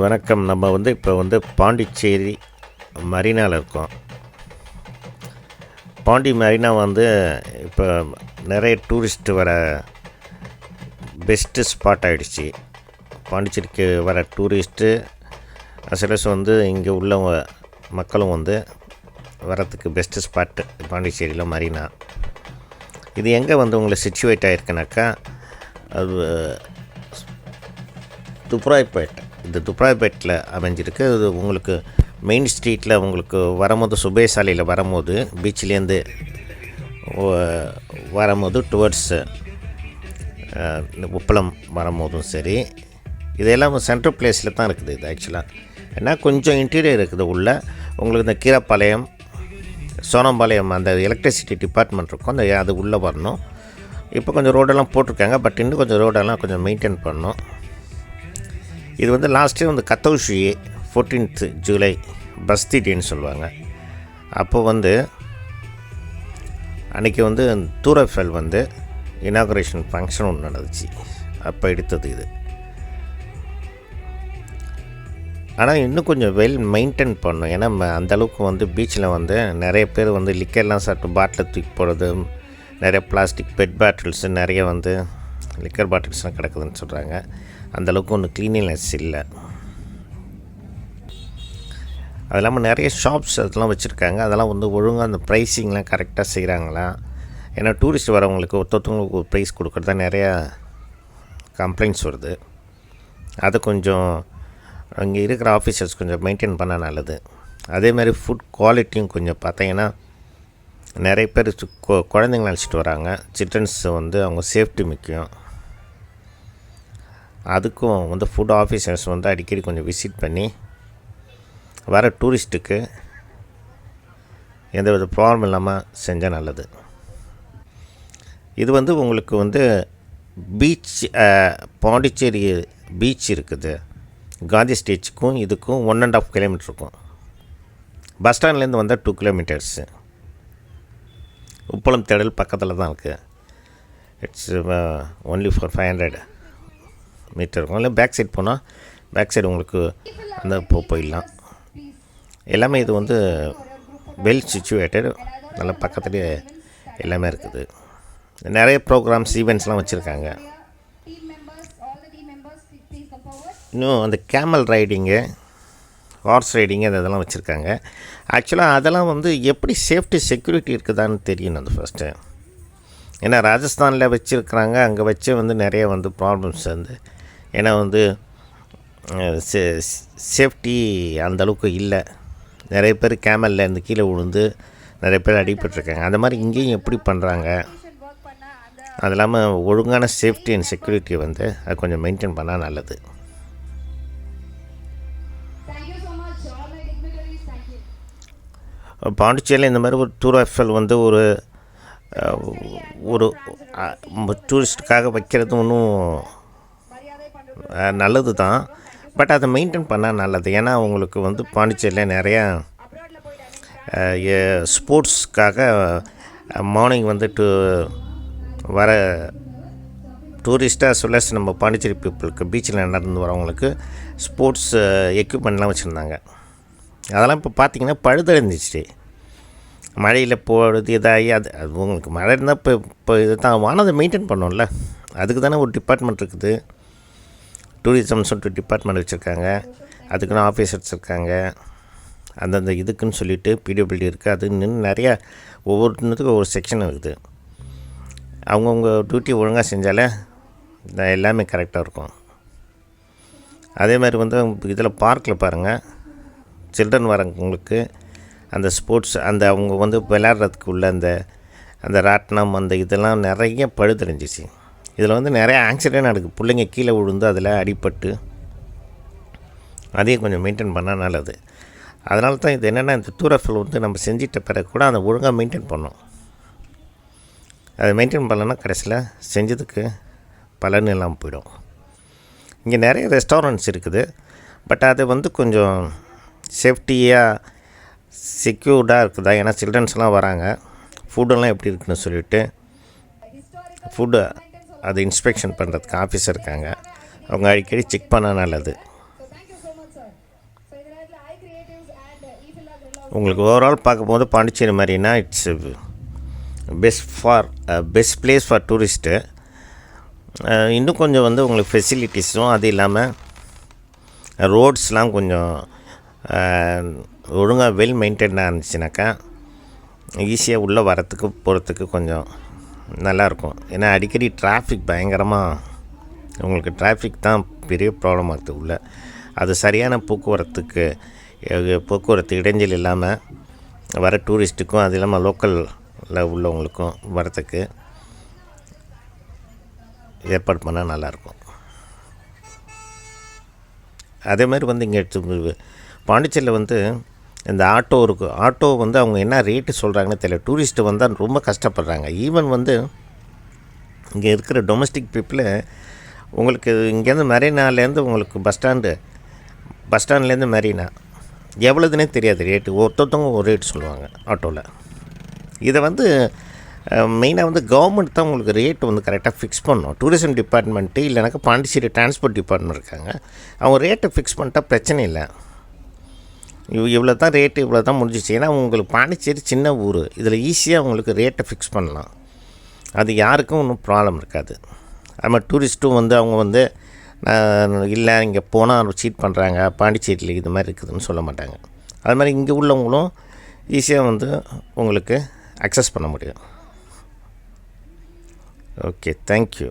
வணக்கம். நம்ம வந்து இப்போ வந்து பாண்டிச்சேரி மரீனாவில் இருக்கோம். பாண்டி மரீனா வந்து இப்போ நிறைய டூரிஸ்ட்டு வர பெஸ்ட்டு ஸ்பாட் ஆகிடுச்சு பாண்டிச்சேரிக்கு வர டூரிஸ்ட்டு அசலஸ் வந்து இங்கே உள்ள மக்களும் வந்து வரத்துக்கு பெஸ்ட்டு ஸ்பாட்டு பாண்டிச்சேரியில் மரீனா. இது எங்கே வந்து உங்களை சிச்சுவேட் ஆகிருக்குனாக்கா அது துப்ராய்பேட் இந்த துப்ராய்பேட்டில் அமைஞ்சிருக்கு. இது உங்களுக்கு மெயின் ஸ்ட்ரீட்டில் உங்களுக்கு வரும்போது சுபே சாலையில் வரும்போது பீச்லேருந்து வரும்போது டுவர்ட்ஸ் உப்பளம் வரும்போதும் சரி. இதெல்லாம் சென்ட்ரல் பிளேஸில் தான் இருக்குது இது ஆக்சுவலாக ஏன்னா கொஞ்சம் இன்டீரியர் இருக்குது உள்ள. உங்களுக்கு இந்த கீரப்பாளையம் சோனம்பாளையம் அந்த எலக்ட்ரிசிட்டி டிபார்ட்மெண்ட் இருக்கும். அந்த அது உள்ளே வரணும். இப்போ கொஞ்சம் ரோடெல்லாம் போட்டிருக்காங்க. பட் இன்னும் கொஞ்சம் ரோடெல்லாம் கொஞ்சம் மெயின்டைன் பண்ணணும். இது வந்து லாஸ்ட் இயர் வந்து கத்தௌஷி ஃபோர்டீன்த் ஜூலை பஸ்தி டேன்னு சொல்லுவாங்க. அப்போ வந்து அன்றைக்கி வந்து தூரஃபெல் வந்து இனாகுரேஷன் ஃபங்க்ஷன் ஒன்று நடந்துச்சு. அப்போ எடுத்தது இது. ஆனால் இன்னும் கொஞ்சம் வெல் மெயின்டைன் பண்ணும் ஏன்னா அந்தளவுக்கு வந்து பீச்சில் வந்து நிறைய பேர் வந்து லிக்கர்லாம் சாப்பிட்டு பாட்டில் தூக்கி போடுறது நிறைய பிளாஸ்டிக் பெட் பாட்டில்ஸு நிறைய வந்து லிக்கர் பாட்டில்ஸ்லாம் கிடக்குதுன்னு சொல்கிறாங்க அந்தளவுக்கு ஒன்றும் க்ளீனினஸ் இல்லை. அது இல்லாமல் நிறைய ஷாப்ஸ் அதெல்லாம் வச்சுருக்காங்க. அதெல்லாம் வந்து ஒழுங்காக அந்த ப்ரைஸிங்லாம் கரெக்டாக செய்கிறாங்களா ஏன்னா டூரிஸ்ட் வரவங்களுக்கு ஒருத்தவங்களுக்கு ஒரு ப்ரைஸ் கொடுக்குறதா நிறையா கம்ப்ளைண்ட்ஸ் வருது. அதை கொஞ்சம் அங்கே இருக்கிற ஆஃபீஸர்ஸ் கொஞ்சம் மெயின்டைன் பண்ணால் நல்லது. அதே மாதிரி ஃபுட் குவாலிட்டியும் கொஞ்சம் பார்த்தீங்கன்னா நிறைய பேர் கொ- குழந்தைங்கள அழைச்சிட்டு வராங்க. சில்ட்ரன்ஸ் வந்து அவங்க சேஃப்டி முக்கியம். அதுக்கும் வந்து ஃபுட் ஆஃபீஸர்ஸ் வந்து அடிக்கடி கொஞ்சம் விசிட் பண்ணி வர டூரிஸ்ட்டுக்கு எந்த வித ப்ராப்ளம் இல்லாமல் செஞ்சால் நல்லது. இது வந்து உங்களுக்கு வந்து பீச் பாண்டிச்சேரி பீச் இருக்குது. காந்தி ஸ்டேஜுக்கும் இதுக்கும் ஒன் அண்ட் ஆஃப் கிலோமீட்டர் இருக்கும். பஸ் ஸ்டாண்ட்லேருந்து வந்தால் டூ கிலோமீட்டர்ஸு உப்பளம் தேடல் பக்கத்தில் தான் இருக்குது it's only for five hundred metre இருக்கும். இல்லை பேக் சைட் போனால் பேக் சைடு உங்களுக்கு அந்த போ போயிடலாம். எல்லாமே இது வந்து வெல் சுச்சுவேட்டட் நல்லா பக்கத்துலேயே எல்லாமே இருக்குது. நிறைய ப்ரோக்ராம்ஸ் ஈவெண்ட்ஸ்லாம் வச்சுருக்காங்க. இன்னும் அந்த கேமல் ரைடிங்கு ஹார்ஸ் ரைடிங்கு அந்த இதெல்லாம் வச்சுருக்காங்க. ஆக்சுவலாக அதெல்லாம் வந்து எப்படி சேஃப்டி செக்யூரிட்டி இருக்குதான்னு தெரியணும் அந்த ஃபஸ்ட்டு ஏன்னா ராஜஸ்தானில் வச்சுருக்குறாங்க. அங்கே வச்சு வந்து நிறைய வந்து ப்ராப்ளம்ஸ் வந்து ஏன்னா வந்து சேஃப்டி அந்தளவுக்கு இல்லை. நிறைய பேர் கேமலில் இருந்து கீழே விழுந்து நிறைய பேர் அடிபட்டிருக்காங்க. அந்த மாதிரி இங்கேயும் எப்படி பண்ணுறாங்க? அது இல்லாமல் ஒழுங்கான சேஃப்டி அண்ட் செக்யூரிட்டி வந்து அது கொஞ்சம் மெயின்டைன் பண்ணால் நல்லது. பாண்டிச்சேரியில் இந்த மாதிரி ஒரு டூர் ஆஃபல் வந்து ஒரு ஒரு டூரிஸ்ட்டுக்காக வைக்கிறது ஒன்றும் நல்லது தான் பட் அதை மெயின்டைன் பண்ணால் நல்லது. ஏன்னா உங்களுக்கு வந்து பாண்டிச்சேரியில் நிறையா ஸ்போர்ட்ஸ்க்காக மார்னிங் வந்துட்டு வர டூரிஸ்ட்டாக சொல்லஸ் நம்ம பாண்டிச்சேரி பீப்புளுக்கு பீச்சில் நடந்து வரவங்களுக்கு ஸ்போர்ட்ஸ் எக்யூப்மெண்ட்லாம் வச்சுருந்தாங்க. அதெல்லாம் இப்போ பார்த்திங்கன்னா பழுதடைஞ்சிச்சு மழையில் போடுறது இதாகி அது அது உங்களுக்கு மழை இருந்தால் இப்போ இப்போ இது தான் வானதை மெயின்டைன் பண்ணோம்ல. அதுக்கு தானே ஒரு டிபார்ட்மெண்ட் இருக்குது. டூரிசம் சொல்லிட்டு டிபார்ட்மெண்ட் வச்சுருக்காங்க. அதுக்குன்னு ஆஃபீஸர்ஸ் இருக்காங்க அந்தந்த இதுக்குன்னு சொல்லிட்டு பிடிபிள்டி இருக்குது அது நின்று நிறையா ஒவ்வொருத்துக்கும் ஒவ்வொரு செக்ஷன் இருக்குது. அவங்கவுங்க டியூட்டி ஒழுங்காக செஞ்சாலே எல்லாமே கரெக்டாக இருக்கும். அதே மாதிரி வந்து இதில் பார்க்கில் பாருங்கள் சில்ட்ரன் வரவங்களுக்கு அந்த ஸ்போர்ட்ஸ் அந்த அவங்க வந்து விளையாடுறதுக்கு உள்ள அந்த அந்த ராட்டினம் அந்த இதெல்லாம் நிறைய பழுதடைஞ்சிச்சு. இதில் வந்து நிறைய ஆக்சிடென்ட் நடக்குது பிள்ளைங்க கீழே விழுந்து அதில் அடிபட்டு அதையும் கொஞ்சம் மெயின்டைன் பண்ணால் நல்லது. அதனால தான் இது என்னென்னா இந்த தூரஃபில் வந்து நம்ம செஞ்சிட்ட பிறகு கூட அதை ஒழுங்காக மெயின்டைன் பண்ணோம். அதை மெயின்டைன் பண்ணலன்னா கடைசியில் செஞ்சதுக்கு பலன் இல்லாமல் போயிடும். இங்கே நிறைய ரெஸ்டாரண்ட்ஸ் இருக்குது. பட் அது வந்து கொஞ்சம் சேஃப்டியாக செக்யூர்டாக இருக்குதா? ஏன்னா சில்ட்ரன்ஸ்லாம் வராங்க. ஃபுட்டெல்லாம் எப்படி இருக்குன்னு சொல்லிட்டு ஃபுட்டு அது இன்ஸ்பெக்ஷன் பண்ணுறதுக்கு ஆஃபீஸர் இருக்காங்க. அவங்க அடிக்கடி செக் பண்ணால் நல்லது. உங்களுக்கு ஓவரால் பார்க்கும்போது பாண்டிச்சேரி மாதிரினா it's best for best place for tourist இன்னும் கொஞ்சம் வந்து உங்களுக்கு ஃபெசிலிட்டிஸும் அது இல்லாமல் ரோட்ஸ்லாம் கொஞ்சம் ஒழுங்காக வெல் மெயின்டைனாக இருந்துச்சுனாக்கா ஈஸியாக உள்ளே வரத்துக்கு போகிறதுக்கு கொஞ்சம் நல்லாயிருக்கும். ஏன்னா அடிக்கடி டிராஃபிக் பயங்கரமாக உங்களுக்கு டிராஃபிக் தான் பெரிய ப்ராப்ளம் ஆகுது உள்ள. அது சரியான போக்குவரத்துக்கு போக்குவரத்து இடைஞ்சல் இல்லாமல் வர டூரிஸ்ட்டுக்கும் அது இல்லாமல் லோக்கலில் உள்ளவங்களுக்கும் வரத்துக்கு ஏற்பாடு பண்ணால் நல்லாயிருக்கும். அதே மாதிரி வந்து இங்கே பாண்டிச்சேரியில் வந்து இந்த ஆட்டோ இருக்குது ஆட்டோ வந்து அவங்க என்ன ரேட்டு சொல்கிறாங்கன்னு தெரியல. டூரிஸ்ட்டு வந்தால் ரொம்ப கஷ்டப்படுறாங்க. ஈவன் வந்து இங்கே இருக்கிற டொமஸ்டிக் பீப்புளு உங்களுக்கு இங்கேருந்து மெரினாலேருந்து உங்களுக்கு பஸ் ஸ்டாண்டு பஸ் ஸ்டாண்ட்லேருந்து மெரினா எவ்வளோதுனே தெரியாது ரேட்டு ஒருத்தொருத்தவங்க ஒரு ரேட் சொல்லுவாங்க ஆட்டோவில் இதை வந்து மெயினாக வந்து கவர்மெண்ட் தான் உங்களுக்கு ரேட் வந்து கரெக்டாக ஃபிக்ஸ் பண்ணணும். டூரிசம் டிபார்ட்மெண்ட்டு இல்லைனாக்கா பாண்டிச்சேரி டிரான்ஸ்போர்ட் டிபார்ட்மெண்ட் இருக்காங்க. அவங்க ரேட்டை ஃபிக்ஸ் பண்ணிட்டா பிரச்சனை இல்லை. இவ்வளோ தான் ரேட்டு இவ்வளோ தான் முடிஞ்சிச்சு. ஏன்னா உங்களுக்கு பாண்டிச்சேரி சின்ன ஊர். இதில் ஈஸியாக உங்களுக்கு ரேட்டை ஃபிக்ஸ் பண்ணலாம். அது யாருக்கும் ஒன்றும் ப்ராப்ளம் இருக்காது. அது மாதிரி டூரிஸ்ட்டும் வந்து அவங்க வந்து இல்லை இங்கே போனால் சீட் பண்ணுறாங்க பாண்டிச்சேரியில் இது மாதிரி இருக்குதுன்னு சொல்ல மாட்டாங்க. அது மாதிரி இங்கே உள்ளவங்களும் ஈஸியாக வந்து உங்களுக்கு அக்சஸ் பண்ண முடியும். Okay thank you